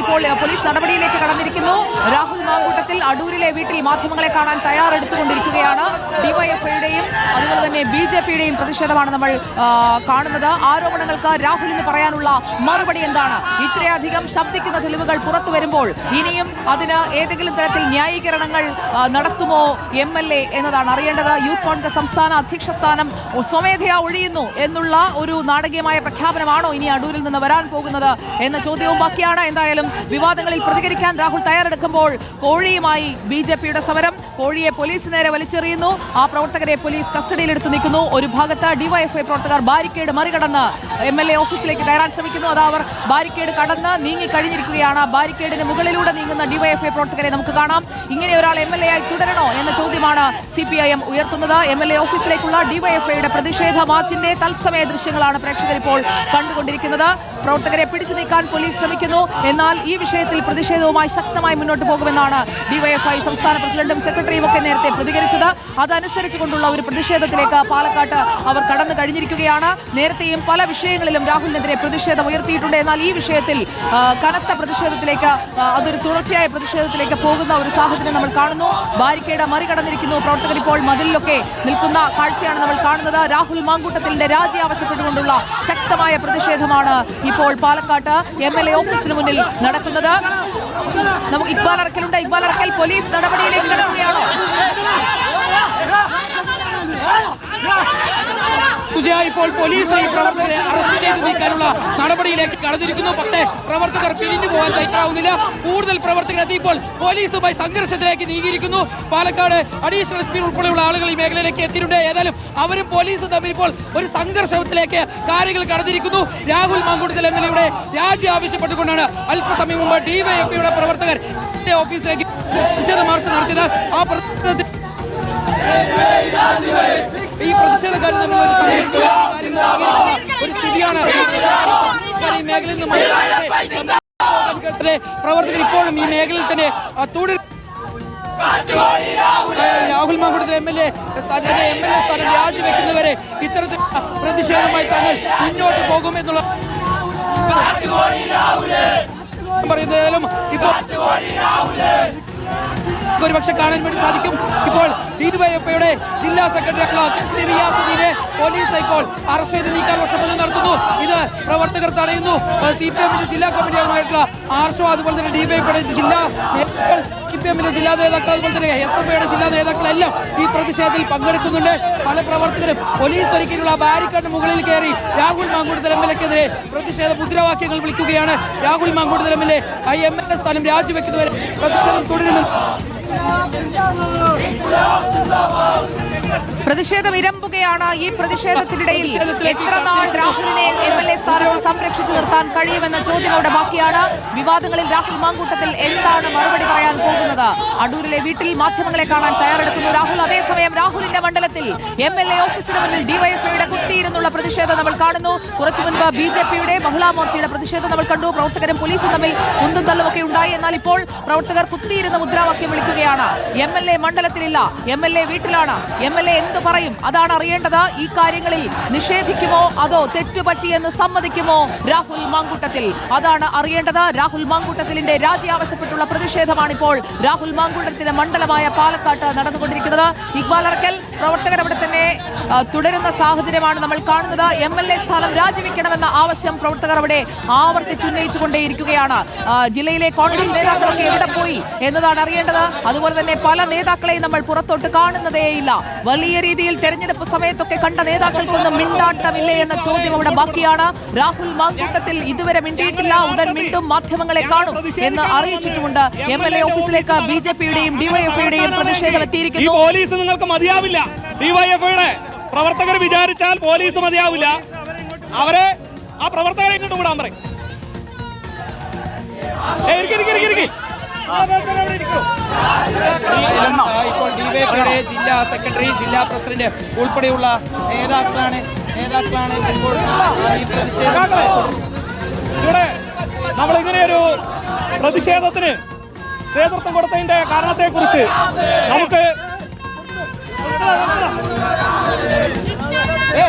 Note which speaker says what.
Speaker 1: ഇപ്പോൾ പോലീസ് നടപടിയിലേക്ക് കടന്നിരിക്കുന്നു. രാഹുൽ മാങ്കൂട്ടത്തിൽ അടൂരിലെ വീട്ടിൽ മാധ്യമങ്ങളെ കാണാൻ തയ്യാറെടുത്തുകൊണ്ടിരിക്കുകയാണ്. ഡിവൈഎഫ്ഐയുടെയും അതുപോലെ തന്നെ ബി ജെ പിയുടെയും പ്രതിഷേധമാണ് നമ്മൾ കാണുന്നത്. ആരോപണങ്ങൾക്ക് രാഹുലിന് പറയാനുള്ള മറുപടി എന്താണ്? ഇത്രയധികം ശബ്ദിക്കുന്ന തെളിവുകൾ പുറത്തു വരുമ്പോൾ ഇനിയും അതിന് ഏതെങ്കിലും തരത്തിൽ ന്യായീകരണങ്ങൾ നടത്തുമോ എം എൽ എ എന്നതാണ് അറിയേണ്ടത്. യൂത്ത് കോൺഗ്രസ് സംസ്ഥാന അധ്യക്ഷ സ്ഥാനം സ്വമേധയാ ഒഴിയുന്നു എന്നുള്ള ഒരു നാടകീയമായ പ്രഖ്യാപനമാണോ ഇനി അടൂരിൽ നിന്ന് വരാൻ പോകുന്നത് എന്ന ചോദ്യവും ബാക്കിയാണ്. വിവാദങ്ങളിൽ പ്രതികരിക്കാൻ രാഹുൽ തയ്യാറെടുക്കുമ്പോൾ കോഴിയുമായി ബി ജെ പിയുടെ സമരം. കോഴിയെ പോലീസ് നേരെ വലിച്ചെറിയുന്നു. ആ പ്രവർത്തകരെ പോലീസ് കസ്റ്റഡിയിലെടുത്ത് നിൽക്കുന്നു. ഒരു ഭാഗത്ത് ഡിവൈഎഫ്ഐ പ്രവർത്തകർ ബാരിക്കേഡ് മറികടന്ന് എം എൽ എ ഓഫീസിലേക്ക് കയറാൻ ശ്രമിക്കുന്നു. അത് അവർ ബാരിക്കേഡ് കടന്ന് നീങ്ങിക്കഴിഞ്ഞിരിക്കുകയാണ് ബാരിക്കേഡിന് മുകളിലൂടെ നീങ്ങുന്ന ഡിവൈഎഫ്ഐ പ്രവർത്തകരെ നമുക്ക് കാണാം. ഇങ്ങനെ ഒരാൾ എം എൽ എ ആയി തുടരണോ എന്ന ചോദ്യമാണ് സി പി ഐ എം ഉയർത്തുന്നത്. എം എൽ എ ഓഫീസിലേക്കുള്ള ഡിവൈഎഫ്ഐയുടെ പ്രതിഷേധ മാർച്ചിന്റെ തത്സമയ ദൃശ്യങ്ങളാണ് പ്രേക്ഷകർ ഇപ്പോൾ കണ്ടുകൊണ്ടിരിക്കുന്നത്. പ്രവർത്തകരെ പിടിച്ചു നീക്കാൻ പോലീസ് ശ്രമിക്കുന്നു. എന്നാൽ ഈ വിഷയത്തിൽ പ്രതിഷേധവുമായി ശക്തമായി മുന്നോട്ട് പോകുമെന്നാണ് ഡിവൈഎഫ്ഐ സംസ്ഥാന പ്രസിഡന്റും സെക്രട്ടറിയും ഒക്കെ നേരത്തെ പ്രതികരിച്ചത്. അതനുസരിച്ചുകൊണ്ടുള്ള ഒരു പ്രതിഷേധത്തിലേക്ക് പാലക്കാട്ട് അവർ കടന്നു കഴിഞ്ഞിരിക്കുകയാണ്. നേരത്തെയും പല വിഷയങ്ങളിലും രാഹുലിനെതിരെ പ്രതിഷേധം ഉയർത്തിയിട്ടുണ്ട്. എന്നാൽ ഈ വിഷയത്തിൽ കനത്ത പ്രതിഷേധത്തിലേക്ക് അതൊരു തുടർച്ചയായ പ്രതിഷേധത്തിലേക്ക് പോകുന്ന ഒരു സാഹചര്യം നമ്മൾ കാണുന്നു. ബാരിക്കേഡ് മറികടന്നിരിക്കുന്നു. പ്രവർത്തകർ ഇപ്പോൾ മതിലിലൊക്കെ നിൽക്കുന്ന കാഴ്ചയാണ് നമ്മൾ കാണുന്നത്. രാഹുൽ മാങ്കൂട്ടത്തിന്റെ രാജി ആവശ്യപ്പെട്ടുകൊണ്ടുള്ള ശക്തമായ പ്രതിഷേധമാണ് ഇപ്പോൾ പാലക്കാട്ട് എം എൽ എ ഓഫീസിന് മുന്നിൽ നടക്കുന്നത്. നമുക്ക് ഇക്ബാൽ അറക്കലുണ്ട്. ഇക്ബാൽ അറക്കൽ പോലീസ് നടപടിയിലേക്ക്
Speaker 2: സുജയ ഇപ്പോൾ പോലീസ് ഈ പ്രവർത്തകരെ അറസ്റ്റ് ചെയ്ത് നീക്കാനുള്ള നടപടിയിലേക്ക് കടന്നിരിക്കുന്നു. പക്ഷേ പ്രവർത്തകർ പിരിഞ്ഞു പോകാൻ തയ്യാറാവുന്നില്ല. കൂടുതൽ പ്രവർത്തകർ എത്തിയപ്പോൾ പോലീസുമായി സംഘർഷത്തിലേക്ക് നീങ്ങിയിരിക്കുന്നു. പാലക്കാട് അഡീഷണൽ എസ് പി ഉൾപ്പെടെയുള്ള ആളുകൾ ഈ മേഖലയിലേക്ക് എത്തിയിട്ടുണ്ട്. ഏതായാലും അവരും പോലീസും തമ്മിൽ ഇപ്പോൾ ഒരു സംഘർഷത്തിലേക്ക് കാര്യങ്ങൾ കടന്നിരിക്കുന്നു. രാഹുൽ മാങ്കൂട്ടത്തിൽ എം എൽ എയുടെ രാജി ആവശ്യപ്പെട്ടുകൊണ്ടാണ് അല്പസമയം മുമ്പ് ഡിവൈഎഫ്ഐയുടെ പ്രവർത്തകർ ഓഫീസിലേക്ക് പ്രതിഷേധ മാർച്ച് നടത്തിയത്. ആ പ്രതിഷേധത്തിൽ ഈ പ്രതിഷേധക്കാരിൽ തമ്മിൽ ഒരു സ്ഥിതിയാണ്. മേഖലയിൽ നിന്ന് പ്രവർത്തകർ ഇപ്പോഴും ഈ മേഖലയിൽ തന്നെ തുടരും Rahul Mankoottathil M L A തന്റെ എം എൽ എ സ്ഥാനം രാജിവെക്കുന്നവരെ ഇത്തരത്തിൽ പ്രതിഷേധമായി തങ്ങൾ മുന്നോട്ട് പോകുമെന്നുള്ള പറയുന്നതായാലും പറയുന്നതിലും ഇപ്പോൾ ഒരുപക്ഷെ കാണാൻ വേണ്ടി സാധിക്കും. ഇപ്പോൾ ഡിവൈഎഫ്ഐയുടെ ജില്ലാ സെക്രട്ടറി റിയാസുദ്ദീനെ പോലീസ് ഇപ്പോൾ അറസ്റ്റ് ചെയ്ത് നീക്കാനുള്ള വർഷം നടത്തുന്നു. ഇത് പ്രവർത്തകർ തടയുന്നു. സി പി എമ്മിന്റെ ജില്ലാ കമ്മിറ്റി അംഗമായിട്ടുള്ള ആർഷോ അതുപോലെ തന്നെ ഡിവൈഎഫ്ഐയുടെ ജില്ലാ ജില്ലാ നേതാക്കൾ അതുപോലെ തന്നെ എസ് എഫ് ഐയുടെ ജില്ലാ നേതാക്കളെല്ലാം ഈ പ്രതിഷേധത്തിൽ പങ്കെടുക്കുന്നുണ്ട്. പല പ്രവർത്തകരും പോലീസ് ഒരുക്കിയിട്ടുള്ള ബാരിക്കേഡ് മുകളിൽ കയറി രാഹുൽ മാങ്കൂട്ടത്തിൽ എം എൽ എക്കെതിരെ പ്രതിഷേധ മുദ്രാവാക്യങ്ങൾ വിളിക്കുകയാണ്. Rahul Mankoottathil M L A M L A സ്ഥാനം രാജിവെക്കുന്നവരെ പ്രതിഷേധം തുടരുമെന്ന്
Speaker 1: പ്രതിഷേധം ഇരമ്പുകയാണ്. ഈ പ്രതിഷേധത്തിനിടയിൽ എത്ര നാൾ രാഹുലിനെ എം എൽ എ സ്ഥാനം സംരക്ഷിച്ചു നിർത്താൻ കഴിയുമെന്ന ചോദ്യമോടെ ബാക്കിയാണ്. വിവാദങ്ങളിൽ രാഹുൽ മാങ്കൂട്ടത്തിൽ എന്താണ് മറുപടി പറയാൻ പോകുന്നത്? അടൂരിലെ വീട്ടിൽ മാധ്യമങ്ങളെ കാണാൻ തയ്യാറെടുക്കുന്നു രാഹുൽ. അതേസമയം രാഹുലിന്റെ മണ്ഡലത്തിൽ എം എൽ എ ഓഫീസിന് മുന്നിൽ ഡിവൈഎഫ്ഐയുടെ കുത്തിയിരുന്നുള്ള പ്രതിഷേധം നമ്മൾ കാണുന്നു. കുറച്ചു മുൻപ് ബി ജെ പിയുടെ മഹിളാ മോർച്ചയുടെ പ്രതിഷേധം നമ്മൾ കണ്ടു. പ്രവർത്തകരും പോലീസും തമ്മിൽ കുന്തും തള്ളുമൊക്കെ ഉണ്ടായി. എന്നാൽ ഇപ്പോൾ പ്രവർത്തകർ കുത്തിയിരുന്ന മുദ്രാവാക്യം വിളിക്കുകയാണ്. എം എൽ എ മണ്ഡലത്തിലില്ല. എം എൽ എ വീട്ടിലാണ്. എം എൽ എ എന്ത് പറയും? അതാണ് അറിയേണ്ടത്. ഈ കാര്യങ്ങളിൽ നിഷേധിക്കുമോ? അതോ തെറ്റുപറ്റിയെന്ന് സമ്മതിക്കുമോ? രാഹുൽ മാങ്കൂട്ടത്തിൽ. അതാണ് അറിയേണ്ടത്. രാഹുൽ മാങ്കൂട്ടത്തിലിന്റെ രാജി ആവശ്യപ്പെട്ടുള്ള പ്രതിഷേധമാണ് ഇപ്പോൾ രാഹുൽ മാങ്കൂട്ടത്തിന്റെ മണ്ഡലമായ പാലക്കാട്ട് നടന്നുകൊണ്ടിരിക്കുന്നത്. ഇക്ബാൽ അറക്കൽ പ്രവർത്തകർ അവിടെ തന്നെ തുടരുന്ന സാഹചര്യമാണ് നമ്മൾ കാണുന്നത്. എം എൽ എ സ്ഥാനം രാജിവെക്കണമെന്ന ആവശ്യം പ്രവർത്തകർ അവിടെ ആവർത്തിച്ചുന്നയിച്ചുകൊണ്ടേയിരിക്കുകയാണ് ജില്ലയിലെ കോൺഗ്രസ് നേതാക്കളൊക്കെ എവിടെ പോയി എന്നതാണ് അറിയേണ്ടത്. അതുപോലെ തന്നെ പല നേതാക്കളെയും നമ്മൾ പുറത്തോട്ട് കാണുന്നതേയില്ല വലിയ രീതിയിൽ തെരഞ്ഞെടുപ്പ് സമയത്തൊക്കെ കണ്ട നേതാക്കൾക്കൊന്നും മിണ്ടാട്ടമില്ലേ എന്ന ചോദ്യം അവിടെ ബാക്കിയാണ്. രാഹുൽ മാങ്കൂട്ടത്തിൽ ഇതുവരെ മിണ്ടിയിട്ടില്ല. ഉടൻ മിണ്ടും മാധ്യമങ്ങളെ കാണും എന്ന് അറിയിച്ചിട്ടുമുണ്ട്. എം എൽ എ ഓഫീസിലേക്ക് ബി ജെ പിയുടെയും ഡിവൈഎഫ്ഐയുടെയും പ്രതിഷേധം എത്തിയിരിക്കുന്നു.
Speaker 3: പോലീസ് നിങ്ങൾക്ക് മതിയാവില്ല. ഡിവൈഎഫ്ഐയുടെ പ്രവർത്തകർ വിചാരിച്ചാൽ പോലീസ് മതിയാവില്ല. അവരെ ആ പ്രവർത്തകരെ ഇങ്ങോട്ട് വിടാൻ പറയും.
Speaker 2: ഇപ്പോൾ ഡിവൈഎഫ്ഐയുടെ ജില്ലാ സെക്രട്ടറി ജില്ലാ പ്രസിഡന്റ് ഉൾപ്പെടെയുള്ള നേതാക്കളാണ് നേതാക്കളാണ്
Speaker 3: നമ്മൾ ഇങ്ങനെയൊരു പ്രതിഷേധത്തിന് നേതൃത്വം കൊടുത്തതിന്റെ കാരണത്തെ കുറിച്ച് നമുക്ക് ഏ?